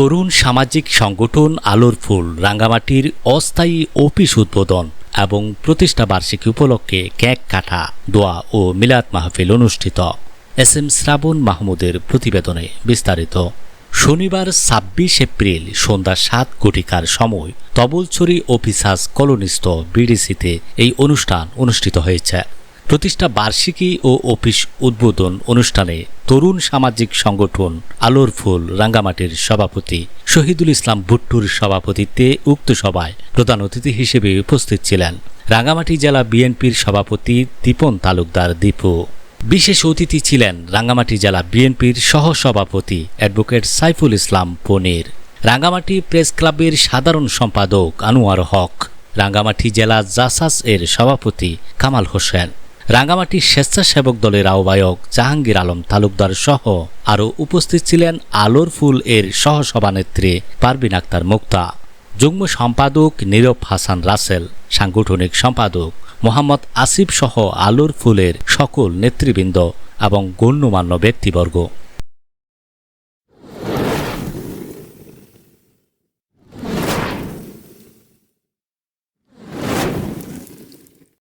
তরুণ সামাজিক সংগঠন আলোর ফুল, রাঙ্গামাটির অস্থায়ী অফিস উদ্বোধন এবং প্রতিষ্ঠা বার্ষিকী উপলক্ষে কেক কাটা, দোয়া ও মিলাদ মাহফিল অনুষ্ঠিত। এস এম শ্রাবণ মাহমুদের প্রতিবেদনে বিস্তারিত। শনিবার ছাব্বিশ এপ্রিল সন্ধ্যা সাত কোটিকার সময় তবলছড়ি অফিসার্স কলোনিস্থ বিডিসিতে এই অনুষ্ঠান অনুষ্ঠিত হয়েছে। প্রতিষ্ঠা বার্ষিকী ও অফিস উদ্বোধন অনুষ্ঠানে তরুণ সামাজিক সংগঠন আলোর ফুল রাঙ্গামাটির সভাপতি শহীদুল ইসলাম ভুট্টুর সভাপতিত্বে উক্ত সভায় প্রধান অতিথি হিসেবে উপস্থিত ছিলেন রাঙ্গামাটি জেলা বিএনপির সভাপতি দীপন তালুকদার দীপু। বিশেষ অতিথি ছিলেন রাঙ্গামাটি জেলা বিএনপির সহসভাপতি অ্যাডভোকেট সাইফুল ইসলাম পনির, রাঙ্গামাটি প্রেস ক্লাবের সাধারণ সম্পাদক আনোয়ার হক, রাঙ্গামাটি জেলা জাসাস এর সভাপতি কামাল হোসেন। রাঙ্গামাটি স্বেচ্ছাসেবক দলের আহ্বায়ক জাহাঙ্গীর আলম তালুকদার সহ আরও উপস্থিত ছিলেন আলোর ফুল এর সহসভানেত্রী পারবিন আক্তার মুক্তা, যুগ্ম সম্পাদক নীরব হাসান রাসেল, সাংগঠনিক সম্পাদক মোহাম্মদ আসিফ সহ আলোর ফুলের সকল নেতৃবৃন্দ এবং গণ্যমান্য ব্যক্তিবর্গ।